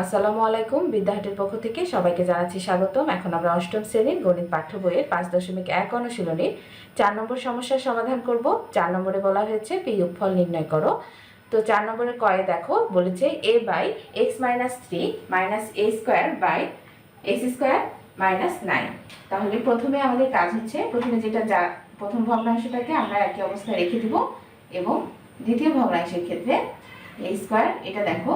আসসালামু আলাইকুম, বিদ্যাহাটের পক্ষ থেকে সবাইকে জানাচ্ছি স্বাগতম। এখন আমরা অষ্টম শ্রেণির গণিত পাঠ্য বইয়ের পাঁচ দশমিক এক অনুশীলনীর চার নম্বর সমস্যার সমাধান করব। চার নম্বরে বলা হয়েছে বিয়োগফল নির্ণয় করো। তো চার নম্বরে কয়ে দেখো, বলেছে a by x minus three minus a square by x square minus nine তাহলে প্রথমে আমাদের কাজ হচ্ছে, প্রথমে যেটা যা, প্রথম ভগ্নাংশটাকে আমরা একই অবস্থায় রেখে দিব এবং দ্বিতীয় ভগ্নাংশের ক্ষেত্রে এ স্কোয়ার এটা দেখো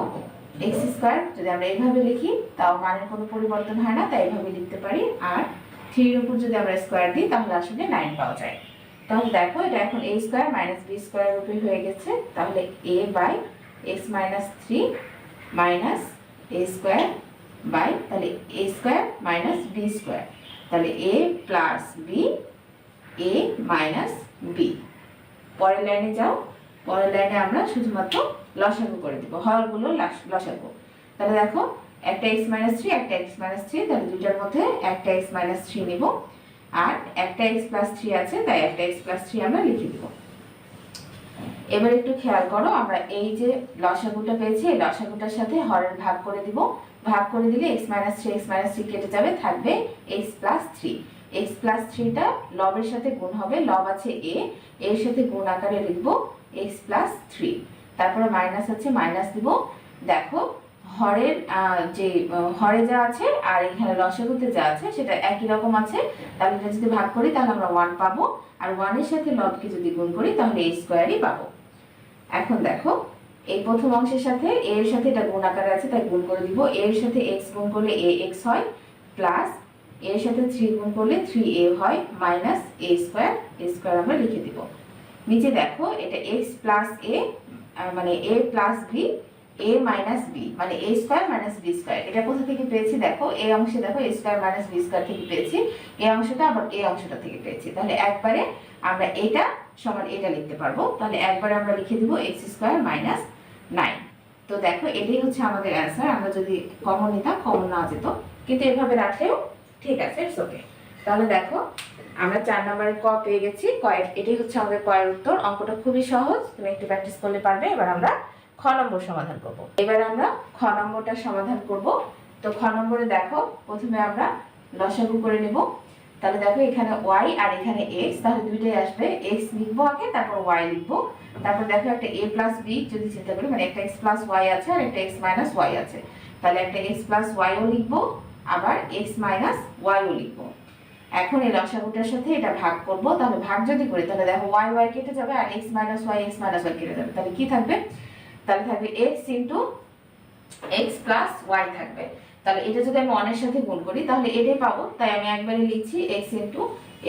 এক্স স্কোয়ার যদি আমরা এইভাবে লিখি, তাও মানের কোনো পরিবর্তন হয় না, তাই এইভাবে লিখতে পারি। আর থ্রির উপর যদি আমরা স্কোয়ার দিই, তাহলে আসলে নাইন পাওয়া যায়। তাহলে দেখো, এটা এখন a square minus b square রূপে হয়ে গেছে। তাহলে a by x minus three minus a square by তাহলে a square minus b square তাহলে a plus b a minus b পরের লাইনে যাও। পরের লাইনে আমরা শুধুমাত্র লসাগু করে দিব। হরগুলো লাস- লসাগু। তাহলে দেখো, একটা এক্স মাইনাস থ্রি একটা এক্স মাইনাস থ্রি তাহলে দুইটার মধ্যে একটা এক্স মাইনাস থ্রি নিব। আর একটা এক্স প্লাস থ্রি আছে, তাই একটা এক্স প্লাস থ্রি আমরা লিখে দিব। এবার একটু খেয়াল করো, আমরা এই যে লসাগুটা পেয়েছি, এই লসাগুটার সাথে হরের ভাগ করে দিব। ভাগ করে দিলে x minus three x minus three কেটে যাবে, থাকবে x plus three x plus থ্রিটা লবের সাথে গুণ হবে, লব আছে এ এর সাথে গুণ আকারে লিখব এক্স প্লাস থ্রি তারপরে মাইনাস আছে মাইনাস দিব। দেখো, হরের যে হরে যা আছে আর এখানে লসাগুতে যা আছে সেটা একই রকম আছে। তাহলে এটা যদি ভাগ করি তাহলে আমরা ওয়ান পাবো। আর ওয়ানের সাথে লবকে যদি গুণ করি তাহলে এই স্কোয়ারই পাবো। এখন দেখো, এই প্রথম অংশের সাথে এ এর সাথে এটা গুণ আকারে আছে, তাই গুণ করে দিব। এর সাথে এক্স গুণ করলে এ এক্স হয় প্লাস এর সাথে থ্রি গুণ করলে থ্রি এ হয় minus a square a square আমরা লিখে দিব। নিচে দেখো, এটা এক্স প্লাস এ মানে a plus b a minus b মানে a square minus b square এটা কোথা থেকে পেয়েছি? দেখো এ অংশে দেখো a square minus b square থেকে পেয়েছি। এ অংশটা আবার এ অংশটা থেকে পেয়েছি। তাহলে একবারে আমরা এটা সমান এটা লিখতে পারব। তাহলে একবারে আমরা লিখে দিব এক্স স্কোয়ার মাইনাস নাইন তো দেখো, এটাই হচ্ছে আমাদের অ্যান্সার আমরা যদি কমন নিতাম কমন না যেত। কিন্তু এভাবে রাখলেও ঠিক আছে ওকে তাহলে দেখো, আমরা চার নম্বরের ক পেয়ে গেছি। কয়ের এটাই হচ্ছে আমাদের কয়ের উত্তর। অঙ্কটা খুবই সহজ, তুমি একটু প্র্যাকটিস করলে পারবে। এবার আমরা খ নম্বর সমাধান করব। এবার আমরা খ নম্বরটা সমাধান করব। তো খ নম্বরে দেখো, প্রথমে আমরা লসাগু করে নেব। তাহলে দেখো, এখানে ওয়াই আর এখানে এক্স তাহলে দুইটাই আসবে। এক্স লিখব আগে, তারপর ওয়াই লিখব। তারপর দেখো একটা এ প্লাস বি যদি চিন্তা করি মানে একটা এক্স প্লাস ওয়াই আছে আর একটা এক্স মাইনাস ওয়াই আছে। তাহলে একটা এক্স প্লাস ওয়াইও লিখব, আবার এক্স মাইনাস ওয়াইও লিখব। এখন এই লসাগুটার সাথে এটা ভাগ করব, তাহলে ভাগ যদি করি, তাহলে দেখো ওয়াই ওয়াই কেটে যাবে আর x minus y x minus y কেটে যাবে। তাহলে কি থাকবে? তাহলে থাকবে x into x plus y থাকবে। তাহলে এটা যদি আমি ওয়ানের সাথে গুণ করি, তাহলে এটাই পাবো। তাই আমি একবারে লিখছি x into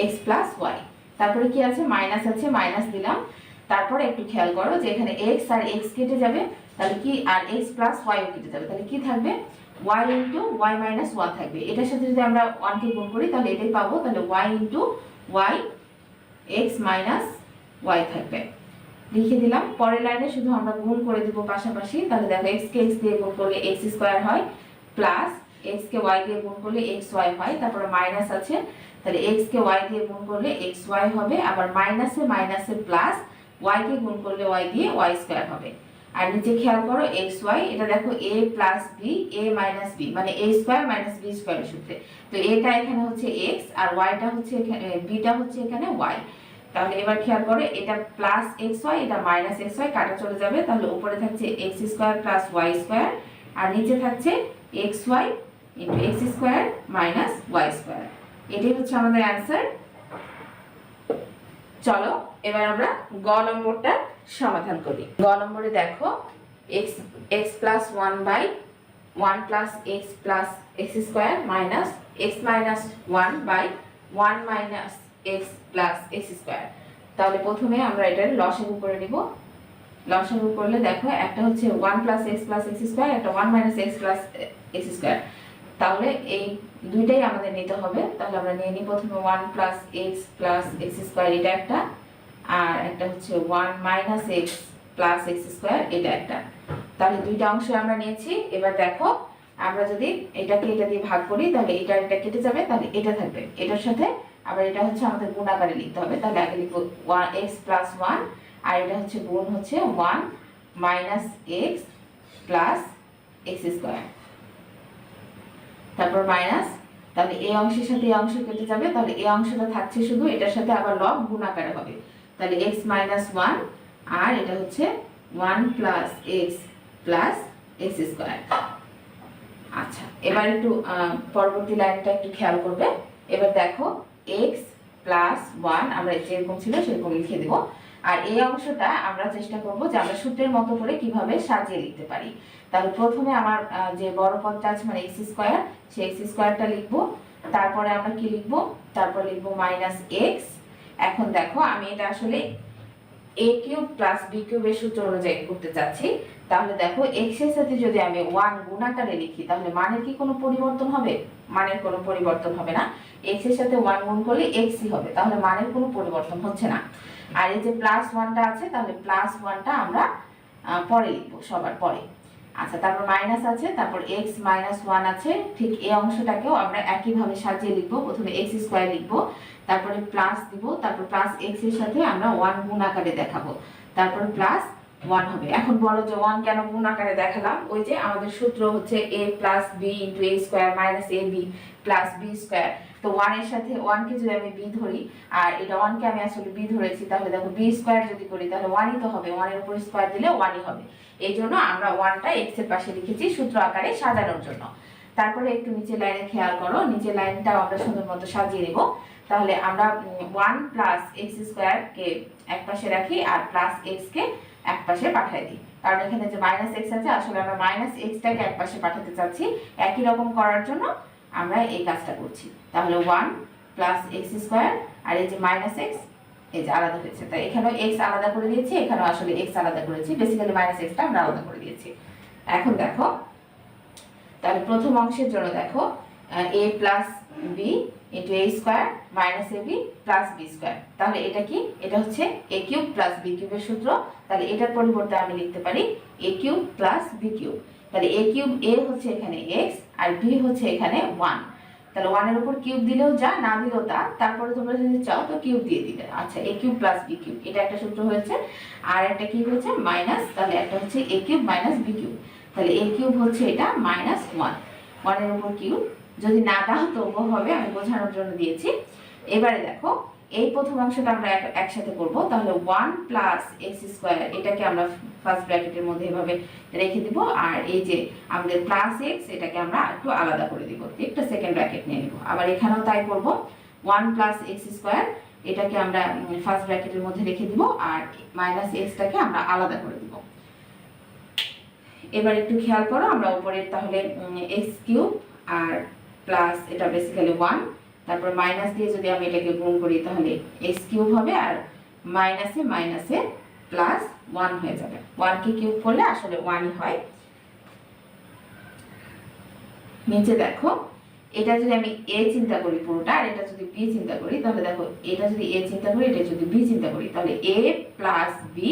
x plus y তারপরে কি আছে? মাইনাস আছে মাইনাস দিলাম। তারপরে একটু খেয়াল করো যে এখানে এক্স আর এক্স কেটে যাবে। তাহলে কি? আর এক্স প্লাস ওয়াইও কেটে যাবে। তাহলে কি থাকবে? Y into y minus one থাকবে। এটার সাথে যদি আমরা ওয়ানকে গুণ করি, তাহলে এটাই পাবো। তাহলে y into y x minus y থাকবে। লিখে দিলাম। পরের লাইনে শুধু আমরা গুণ করে দিব পাশাপাশি। তাহলে দেখো এক্স কে এক্স দিয়ে গুণ করলে এক্স স্কোয়ার হয় প্লাস এক্স কে ওয়াই দিয়ে গুণ করলে এক্স ওয়াই হয়। তারপরে মাইনাস আছে। তাহলে এক্স কে ওয়াই দিয়ে গুণ করলে এক্স ওয়াই হবে। আবার মাইনাসে মাইনাসে প্লাস ওয়াই কে গুণ করলে ওয়াই দিয়ে ওয়াই স্কোয়ার হবে। আর নিচে খেয়াল করো এক্স ওয়াই এটা দেখো a plus b a minus b মানে এ স্কোয়ার মাইনাস বি স্কোয়ারের সূত্রে। তো এটা এখানে হচ্ছে এক্স আর ওয়াইটা হচ্ছে এখানে বিটা হচ্ছে এখানে ওয়াই তাহলে এবার খেয়াল করো, এটা প্লাস এক্স ওয়াই এটা মাইনাস এক্স ওয়াই কাটা চলে যাবে। তাহলে উপরে থাকছে x square plus y square আর নিচে থাকছে x y into x square minus y square এটাই হচ্ছে আমাদের অ্যান্সার চলো, এবার আমরা গ নম্বরটা সমাধান করি। গ নম্বরে দেখো x x plus one by one plus x plus x square minus x minus one by one minus x plus x square তাহলে প্রথমে আমরা এটার লসাগু করে নিব। লসাগু করলে দেখো, একটা হচ্ছে one plus x plus x square একটা one minus x plus x square তাহলে এই দুইটাই আমাদের নিতে হবে। তাহলে আমরা নিয়ে নিই প্রথমে one plus x plus x square এটা একটা আর একটা হচ্ছে one minus x plus x square এটা একটা। তাহলে দুইটা অংশ আমরা নিয়েছি, এবার দেখো, আমরা যদি এটাকে এটা দিয়ে ভাগ করি, তাহলে এটা এটা কেটে যাবে, তাহলে এটা থাকবে। এটার সাথে আবার এটা হচ্ছে আমাদের লিখতে হবে। তাহলে আগে ওয়ান এক্স প্লাস ওয়ান আর এটা হচ্ছে গুণ হচ্ছে one minus x plus x square তারপর মাইনাস তাহলে এই অংশের সাথে এই অংশ কেটে যাবে, তাহলে এই অংশটা থাকছে শুধু, এটার সাথে আবার লব গুণ আকারে হবে। তাহলে এক্স মাইনাস ওয়ান আর এটা হচ্ছে one plus x plus x square আচ্ছা এবার একটু পরবর্তী লাইনটা একটু খেয়াল করবে। এবার দেখো এক্স প্লাস ওয়ান আমরা যেরকম ছিল সেরকম লিখে দেবো। আর এই অংশটা আমরা চেষ্টা করব যে আমরা সূত্রের মতো করে কীভাবে সাজিয়ে লিখতে পারি। তাহলে প্রথমে আমার যে বড় পদটা আছে মানে এক্স স্কোয়ার সেই এক্স স্কোয়ারটা লিখব। তারপরে আমরা কি লিখব? তারপর লিখব মাইনাস এক্স এখন দেখো, আমি এটা আসলে এ কিউব প্লাস বি কিউবের সূত্র অনুযায়ী করতে চাচ্ছি। তাহলে দেখো এক্সের সাথে যদি আমি ওয়ান গুণাকারে লিখি, তাহলে মানের কি কোনো পরিবর্তন হবে? মানের কোনো পরিবর্তন হবে না। এক্সের সাথে ওয়ান গুণ করলে এক্সই হবে, তাহলে মানের কোনো পরিবর্তন হচ্ছে না। আর এই যে প্লাস ওয়ানটা আছে, তাহলে প্লাস ওয়ানটা আমরা পরে লিখব, সবার পরে। আচ্ছা তারপর মাইনাস আছে, তারপর এক্স মাইনাস ওয়ান আছে, ঠিক এই অংশটাকেও আমরা একইভাবে সাজিয়ে লিখব। প্রথমে এক্স স্কোয়ার লিখব, তারপরে প্লাস দিব, তারপর প্লাস এক্সের সাথে আমরা ওয়ান গুণ আকারে দেখাবো। তারপর প্লাস ওয়ান হবে। এখন বলো যে ওয়ান কেন গুণ আকারে দেখালাম? ওই যে আমাদের সূত্র হচ্ছে a plus b into a square minus a b plus b square তো ওয়ানের সাথে ওয়ানকে যদি আমি বি ধরি, আর এটা ওয়ানকে আমি আসলে বি ধরেছি, তাহলে দেখো বি স্কোয়ার যদি করি, তাহলে ওয়ানই তো হবে। ওয়ানের উপর স্কোয়ার দিলে ওয়ানই হবে। এই জন্য আমরা ওয়ানটা এক্সের পাশে লিখেছি সূত্র আকারে সাজানোর জন্য। তারপরে একটু নিচে লাইনে খেয়াল করো। নিচে লাইনটাও আমরা সুন্দর মতো সাজিয়ে নেব। তাহলে আমরা ওয়ান প্লাস এক্স স্কোয়ারকে এক পাশে রাখি, আর প্লাস এক্সকে এক পাশে পাঠিয়ে দিই। কারণ এখানে যে মাইনাস এক্স আছে, আসলে আমরা মাইনাস এক্সটাকে এক পাশে পাঠাতে চাচ্ছি। একই রকম করার জন্য আমরা এই কাজটা করছি। তাহলে ওয়ান প্লাস এক্স স্কোয়ার আর এই যে মাইনাস এক্স এই যে আলাদা হয়েছে। তাই এখানেও এক্স আলাদা করে দিয়েছি, এখানেও আসলে এক্স আলাদা করেছি। বেসিক্যালি মাইনাস এক্সটা আমরা আলাদা করে দিয়েছি। এখন দেখো, তাহলে প্রথম অংশের জন্য দেখো a plus b into a square minus a b plus b square তাহলে এটা কি? এটা হচ্ছে এ কিউব প্লাস বি কিউবের সূত্র। তাহলে এটার পরিবর্তে আমি লিখতে পারি a cube plus b cube তাহলে এ কিউব এ হচ্ছে এখানে এক্স আর বি হচ্ছে এখানে ওয়ান তাহলে ওয়ানের উপর কিউব দিলেও যা, না দিলেও তা। তারপরে তোমরা যদি চাও তো কিউব দিয়ে দিবে আচ্ছা a cube plus b cube এটা একটা সূত্র হয়েছে। আর একটা কি হয়েছে? মাইনাস তাহলে একটা হচ্ছে a cube minus b cube তাহলে এ কিউব হচ্ছে এটা মাইনাস ওয়ান ওয়ানের উপর কিউব যদি না দাও, তবুও হবে, আমি বোঝানোর জন্য দিয়েছি। এবারে দেখো, এই প্রথম অংশটা আমরা এক- একসাথে করব। তাহলে ওয়ান প্লাস এক্স স্কোয়ার এটাকে আমরা ফার্স্ট ব্র্যাকেটের মধ্যে এভাবে রেখে দিব। আর এই যে আমাদের প্লাস এক্স এটাকে আমরা একটু আলাদা করে দিব। একটা সেকেন্ড ব্র্যাকেট নিয়ে নিব। আবার এখানেও তাই করব। ওয়ান প্লাস এক্স স্কোয়ার এটাকে আমরা ফার্স্ট ব্র্যাকেটের মধ্যে রেখে দিব। আর মাইনাস এক্সটাকে আমরা আলাদা করে দিব। এবার একটু খেয়াল করো, আমরা উপরে তাহলে এক্স কিউব আর প্লাস এটা বেসিক্যালি ওয়ান তারপর মাইনাস দিয়ে যদি আমি এটাকে গুণ করি তাহলে এক্স কিউব হবে আর মাইনাসে মাইনাসে প্লাস ওয়ান হয়ে যাবে। ওয়ানকে কিউব করলে আসলে ওয়ানই হয়। নিচে দেখো, এটা যদি আমি এ চিন্তা করি পুরোটা আর এটা যদি বি চিন্তা করি, তাহলে দেখো এটা যদি এ চিন্তা করি, এটা যদি বি চিন্তা করি, তাহলে এ প্লাস বি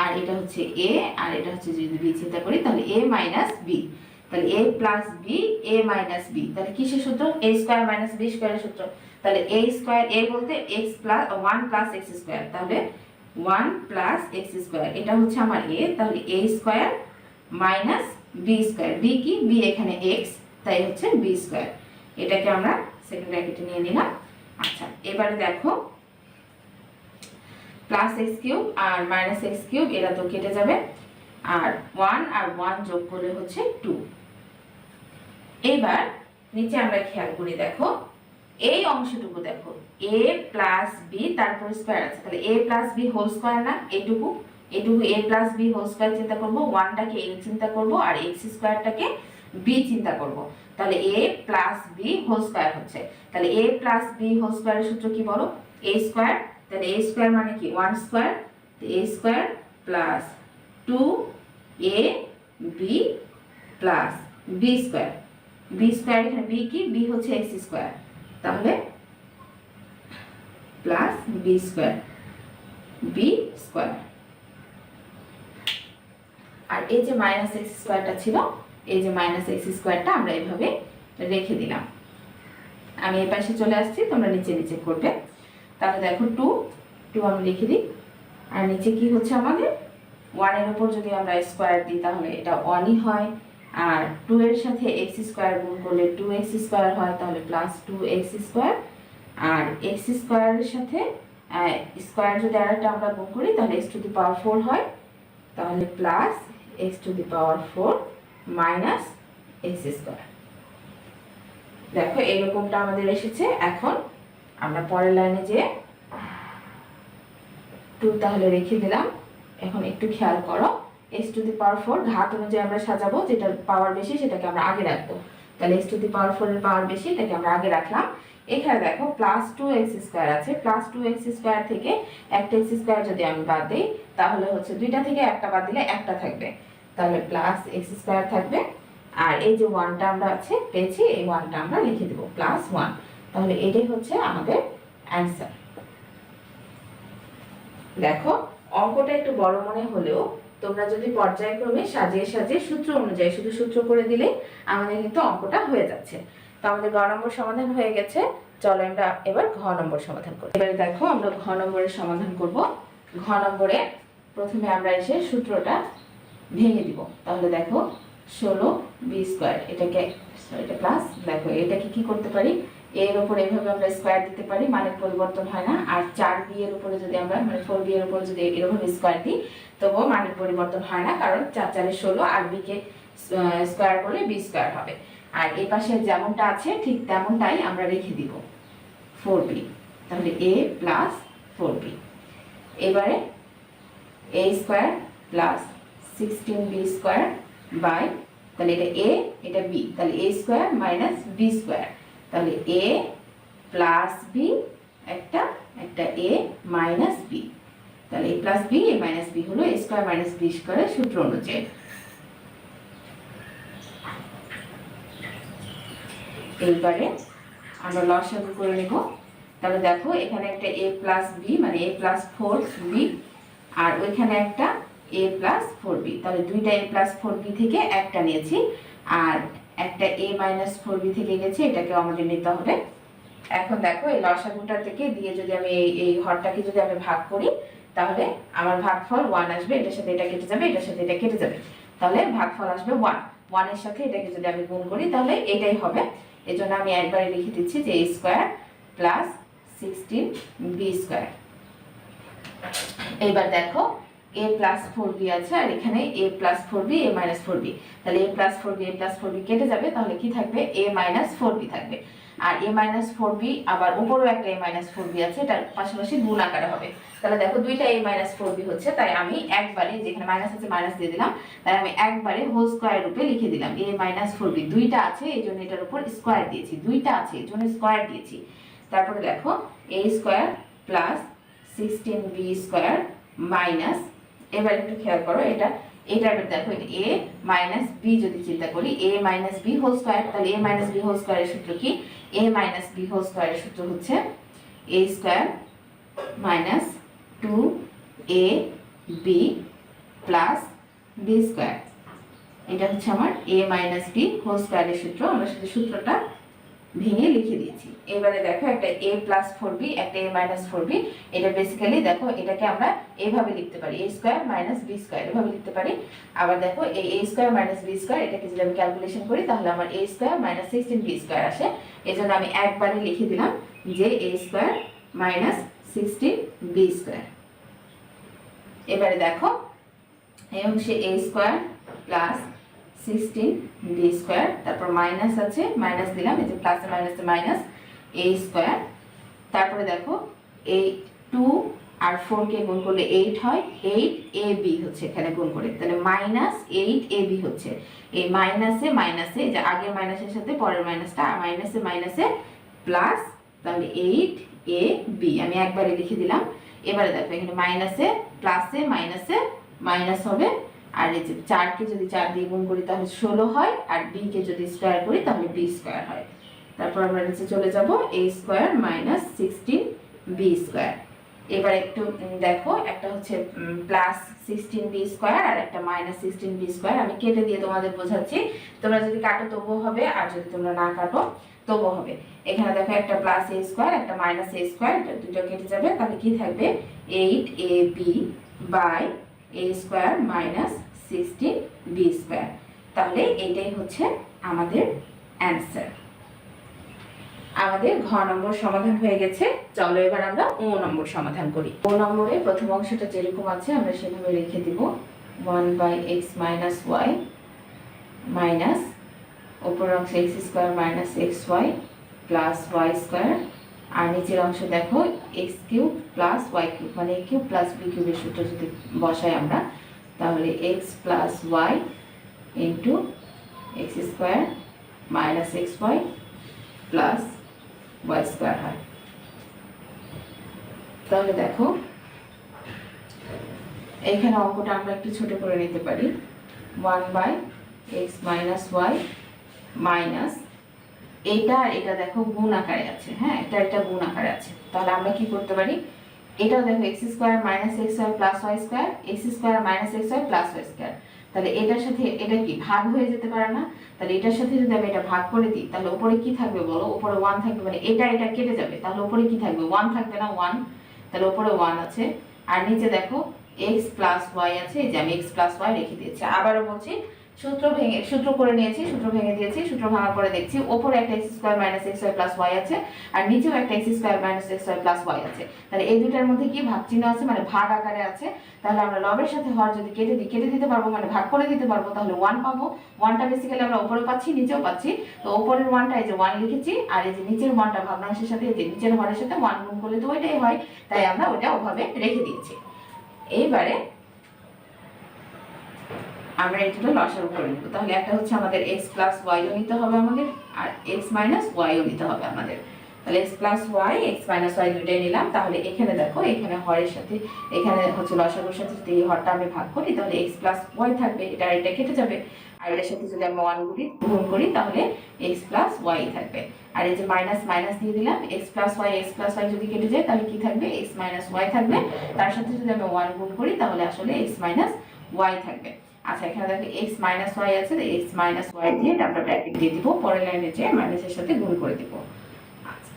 আর এটা হচ্ছে এ আর এটা হচ্ছে যদি বি চিন্তা করি, তাহলে এ মাইনাস বি তাহলে a plus b a minus b তাহলে কিসের সূত্র? এ স্কোয়ার মাইনাস বি স্কোয়ারের সূত্র। তাহলে এ স্কোয়ার এ বলতে x plus one plus x square তাহলে ওয়ান প্লাস এক্স স্কোয়ার এটা হচ্ছে আমার এ তাহলে a square minus b square b কি? বি এখানে এক্স তাই হচ্ছে বি স্কোয়ার এটাকে আমরা সেকেন্ড ব্র্যাকেটে নিয়ে নিলাম। আচ্ছা এবারে দেখো। প্লাস এক্স কিউব আর মাইনাস এক্স কিউব এরা তো কেটে যাবে। আর ওয়ান আর ওয়ান যোগ করলে হচ্ছে টু এবার নিচে আমরা খেয়াল করি, দেখো, এই অংশটুকু দেখো এ প্লাস বি তারপর স্কোয়ার আছে। তাহলে a plus b whole square না এটুকু এটুকু a plus b whole square চিন্তা করব ওয়ানটাকে এ চিন্তা করব, আর এক্স স্কোয়ারটাকে বি চিন্তা করব। তাহলে a plus b whole square হচ্ছে। তাহলে এ প্লাস বি হোল স্কোয়ারের সূত্র কি বলো? এ স্কোয়ার তাহলে এ স্কোয়ার মানে কি? One square a square plus two a b plus b square b square এখানে বি কি? বি হচ্ছে এক্স স্কোয়ার। তাহলে plus b square b square. আর এই যে মাইনাস এক্স স্কোয়ারটা ছিল, এই যে মাইনাস এক্স স্কোয়ারটা আমরা এভাবে রেখে দিলাম। আমি এই পাশে চলে আসছি, তোমরা নিচে নিচে করবে। তাহলে দেখো টু টু আমি লিখে দিই। আর নিচে কি হচ্ছে আমাদের? ওয়ানের উপর যদি আমরা স্কোয়ার দিই, তাহলে এটা ওয়ানই হয়। আর টু এর সাথে এক্স স্কোয়ার গুণ করলে টু এক্স স্কোয়ার হয়, তাহলে প্লাস টু এক্স স্কোয়ার আর এক্স স্কোয়ারের সাথে স্কোয়ার যদি আরেকটা আমরা গুণ করি, তাহলে x to the power four হয়। তাহলে plus x to the power four minus x square দেখো, এরকমটা আমাদের এসেছে। এখন আমরা পরের লাইনে যে টু তাহলে রেখে দিলাম। এখন একটু খেয়াল করো। X to the power four ঘাত অনুযায়ী আমরা সাজাবো, যেটা পাওয়ার বেশি সেটাকে আমরা আগে রাখব। তাহলে x to the power four এর পাওয়ার বেশি, এটাকে আমরা আগে রাখলাম। এখানে দেখো প্লাস টু এক্স স্কোয়ার আছে। প্লাস টু এক্স স্কোয়ার থেকে একটা এক্স স্কোয়ার যদি আমি বাদ দিই, তাহলে হচ্ছে দুইটা থেকে একটা বাদ দিলে একটা থাকবে। তাহলে প্লাস এক্স স্কোয়ার থাকবে। আর এই যে ওয়ানটা আমরা আছে, পেয়েছি, এই ওয়ানটা আমরা লিখে দেবো প্লাস ওয়ান তাহলে এটাই হচ্ছে আমাদের অ্যান্সার দেখো, অঙ্কটা একটু বড় মনে হলেও তোমরা যদি পর্যায়ক্রমে সাজিয়ে সাজিয়ে সূত্র অনুযায়ী শুধু সূত্র করে দিলে আমাদের কিন্তু অঙ্কটা হয়ে যাচ্ছে। তো আমাদের গ নম্বর সমাধান হয়ে গেছে। চলো আমরা এবার ঘ নম্বর সমাধান করি। এবারে দেখো আমরা ঘ নম্বরের সমাধান করব। ঘ নম্বরে প্রথমে আমরা এসে সূত্রটা ভেঙে দিব। তাহলে দেখো ষোলো বি স্কোয়ার, এটাকে এটা প্লাস দেখো, এটাকে কি করতে পারি? এর উপরে এভাবে আমরা স্কোয়ার দিতে পারি মানের পরিবর্তন হয় না। আর চার বি এর উপরে যদি আমরা মানে ফোর বি এর উপরে যদি এরকম স্কোয়ার দিই, তবুও মানের পরিবর্তন হয় না, কারণ চার চারে ষোলো আর বি কে স্কোয়ার করলে বি স্কোয়ার হবে। আর এই পাশে যেমনটা আছে, ঠিক তেমনটাই আমরা রেখে দিব ফোর বি তাহলে এ প্লাস ফোর বি এবারে a square plus sixteen b square by তাহলে এটা এ এটা বি তাহলে a square minus b square তাহলে এ প্লাস বি একটা একটা এ মাইনাস বি তাহলে a plus b a minus b হলো এ স্কোয়ার মাইনাস বি স্কোয়ারের সূত্র অনুযায়ী। এইবারে আমরা লসাগু করে নেব। তাহলে দেখো, এখানে একটা এ প্লাস বি মানে এ প্লাস ফোর বি আর ওইখানে একটা এ প্লাস ফোর বি তাহলে দুইটা এ প্লাস ফোর বি থেকে একটা নিয়েছি। আর একটা এ মাইনাস ফোর বি থেকে গেছে এটাকে আমাদের নিতে হবে। এখন দেখো, এই লসাগুটা থেকে দিয়ে যদি আমি এই এই হরটাকে যদি আমি ভাগ করি, তাহলে আমার ভাগফল ওয়ান আসবে, এটার সাথে এটা কেটে যাবে, এটার সাথে এটা কেটে যাবে। তাহলে ভাগফল আসবে ওয়ান ওয়ানের সাথে এটাকে যদি আমি গুণ করি, তাহলে এটাই হবে। এই জন্য আমি একবারে লিখে দিচ্ছি যে a square plus sixteen b square এইবার দেখো এ প্লাস ফোর বি আছে আর এখানে a plus four b a minus four b তাহলে a plus four b a plus four b কেটে যাবে, তাহলে কি থাকবে? এ মাইনাস ফোর বি থাকবে। আর এ মাইনাস ফোর বি আবার উপরেও একটা এ মাইনাস ফোর বি আছে, এটার পাশাপাশি গুণ আকারে হবে। তাহলে দেখো, দুইটা এ মাইনাস ফোর বি হচ্ছে, তাই আমি একবারে যেখানে মাইনাস আছে মাইনাস দিয়ে দিলাম, তাই আমি একবারে হোল স্কোয়ার রূপে লিখে দিলাম। এ মাইনাস ফোর বি দুইটা আছে, এই জন্য এটার উপর স্কোয়ার দিয়েছি। দুইটা আছে, এই জন্য স্কোয়ার দিয়েছি। তারপরে দেখো a square plus sixteen b square minus এবার একটু খেয়াল করো, এটা এটা এবার দেখো, এটা এ মাইনাস বি যদি চিন্তা করি a minus b whole square তাহলে এ মাইনাস বি হোল স্কোয়ারের সূত্র কি? এ মাইনাস বি হোল স্কোয়ারের সূত্র হচ্ছে a square minus two a b plus b square এটা হচ্ছে আমার এ মাইনাস বি হোল স্কোয়ারের সূত্র, আমরা শুধু সূত্রটা ভেঙে লিখে দিয়েছি। এবারে দেখো একটা এ প্লাস ফোর বি একটা এ মাইনাস ফোর বি এটা বেসিক্যালি দেখো এটাকে আমরা এইভাবে লিখতে পারি a square minus b square এভাবে লিখতে পারি। আবার দেখো এই a square minus b square এটাকে যদি আমি ক্যালকুলেশন করি, তাহলে আমার a square minus sixteen b square আসে। এই জন্য আমি একবারে লিখে দিলাম যে a square minus sixteen b square এবারে দেখো, এই অংশে a square plus sixteen b square তারপর মাইনাস আছে মাইনাস দিলাম, এই যে প্লাসে মাইনাসে মাইনাস এ স্কোয়ার তারপরে দেখো এই টু আর ফোরকে গুণ করলে এইট হয় এইট এ বি হচ্ছে এখানে গুণ করে, তাহলে মাইনাস এইট এ বি হচ্ছে, এই মাইনাসে মাইনাসে যে আগের মাইনাসের সাথে পরের মাইনাসটা মাইনাসে মাইনাসে প্লাস তাহলে এইট এ বি আমি একবারে লিখে দিলাম, এবারে দেখো এখানে মাইনাসে প্লাসে মাইনাসে মাইনাস হবে আর এই যে চারকে যদি চার দিয়ে গুণ করি তাহলে ষোলো হয়, আর বি কে যদি স্কোয়ার করি তাহলে বি স্কোয়ার হয়। তারপর আমরা নিচে চলে যাব a square minus sixteen b square এবার একটু দেখো, একটা হচ্ছে প্লাস সিক্সটিন বি স্কোয়ার আর একটা মাইনাস সিক্সটিন বি স্কোয়ার আমি কেটে দিয়ে তোমাদের বোঝাচ্ছি, তোমরা যদি কাটো তবুও হবে, আর যদি তোমরা না কাটো, তবুও হবে। এখানে দেখো একটা প্লাস এ স্কোয়ার একটা মাইনাস এ স্কোয়ার দুটো কেটে যাবে, তাহলে কি থাকবে? Eight a b by a square minus sixteen b square তাহলে এটাই হচ্ছে আমাদের অ্যান্সার আমাদের ঘ নম্বর সমাধান হয়ে গেছে। চলো এবার আমরা ও নম্বর সমাধান করি। ও নম্বরে প্রথম অংশটা যেরকম আছে, আমরা সেভাবে রেখে দিব। One by x minus y minus ওপর অংশ x square minus x y plus y square আর নিচের অংশ দেখো x cube plus y cube মানে এ কিউব প্লাস বি কিউবের সূত্র যদি বসাই আমরা, তাহলে x plus y into x square minus x y plus y square হয়। তাহলে দেখো, এখানে অঙ্কটা আমরা একটু ছোট করে নিতে পারি। One by x minus y minus এটা এটা দেখো গুণ আকারে আছে হ্যাঁ? এটা একটা গুণ আকারে আছে। তাহলে আমরা কি করতে পারি? এটা দেখো x square minus x y plus y square x square minus x y plus y square তাহলে এটার সাথে, এটা কি ভাগ হয়ে যেতে পারে না? তাহলে এটার সাথে যদি আমি এটা ভাগ করে দিই, তাহলে উপরে কি থাকবে বলো? উপরে ওয়ান থাকবে মানে এটা এটা কেটে যাবে। তাহলে উপরে কি থাকবে? ওয়ান থাকবে না ওয়ান তাহলে উপরে ওয়ান আছে। আর নিচে দেখো এক্স প্লাস ওয়াই আছে যে আমি এক্স প্লাস ওয়াই রেখে দিয়েছি। আবারও বলছি সূত্র ভেঙে, সূত্র করে নিয়েছি, সূত্র ভেঙে দিয়েছি, সূত্র ভাঙার পরে দেখছি ওপরে একটা x square minus x y plus y আছে, আর নিচেও একটা x square minus x y plus y আছে। তাহলে এই দুটার মধ্যে কি ভাগ চিহ্ন আছে? মানে ভাগ আকারে আছে। তাহলে আমরা লবের সাথে হর যদি কেটে দিই, কেটে দিতে পারব মানে ভাগ করে দিতে পারব, তাহলে ওয়ান পাবো। ওয়ানটা বেসিক্যালি আমরা উপরে পাচ্ছি, নিচেও পাচ্ছি। তো ওপরের ওয়ানটা এই যে ওয়ান লিখেছি, আর এই যে নিচের ওয়ানটা ভগ্নাংশের সাথে, এই যে নিচের হরের সাথে ওয়ান গুণ করলে তো ওইটাই হয়। তাই আমরা ওটা ওভাবে রেখে দিয়েছি। এইবারে আমরা এটা লসাগু করে নেব। তাহলে একটা হচ্ছে আমাদের এক্স প্লাস ওয়াইও নিতে হবে আমাদের, আর এক্স মাইনাস ওয়াইও নিতে হবে আমাদের। তাহলে x plus y x minus y দুইটাই নিলাম। তাহলে এখানে দেখো, এখানে হরের সাথে, এখানে হচ্ছে লসাগুর সাথে যদি এই হরটা আমি ভাগ করি, তাহলে এক্স প্লাস ওয়াই থাকবে, এটা আর এটা কেটে যাবে। আর এটার সাথে যদি আমি ওয়ান গুলি গুণ করি, তাহলে এক্স প্লাস ওয়াই থাকবে। আর এই যে মাইনাস মাইনাস দিয়ে দিলাম x plus y x plus y যদি কেটে যায়, তাহলে কি থাকবে? এক্স মাইনাস ওয়াই থাকবে। তার সাথে যদি আমি ওয়ান গুণ করি, তাহলে আসলে এক্স মাইনাস ওয়াই থাকবে। আচ্ছা এখানে দেখো এক্স মাইনাস ওয়াই আছে এক্স মাইনাস ওয়াই দিয়ে আমরা ব্র্যাকেট দিয়ে দিব, পরের লাইনে যে মাইনাসের সাথে গুণ করে দিব।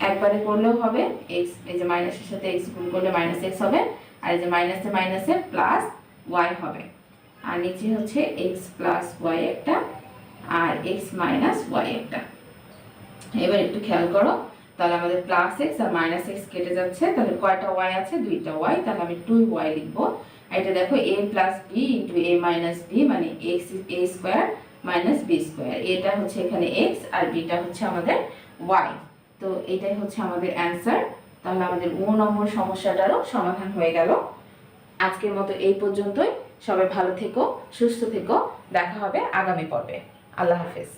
একবারে করলেও হবে এক্স এই যে মাইনাসের সাথে এক্স গুণ করলে মাইনাস এক্স হবে, আর এই যে মাইনাসে মাইনাসে প্লাস ওয়াই হবে। আর নিচে হচ্ছে এক্স প্লাস ওয়াই একটা, আর এক্স মাইনাস ওয়াই একটা। এবার একটু খেয়াল করো, তাহলে আমাদের প্লাস এক্স আর মাইনাস এক্স কেটে যাচ্ছে, তাহলে কয়টা ওয়াই আছে? দুইটা ওয়াই তাহলে আমি টু ওয়াই লিখব। এটা দেখো a plus b into a minus b মানে x a square minus b square এটা হচ্ছে এখানে এক্স আর বিটা হচ্ছে আমাদের ওয়াই তো এটাই হচ্ছে আমাদের অ্যান্সার তাহলে আমাদের ও নম্বর সমস্যাটারও সমাধান হয়ে গেল। আজকের মতো এই পর্যন্তই। সবাই ভালো থেকো, সুস্থ থেকো। দেখা হবে আগামী পর্বে। আল্লাহ হাফেজ।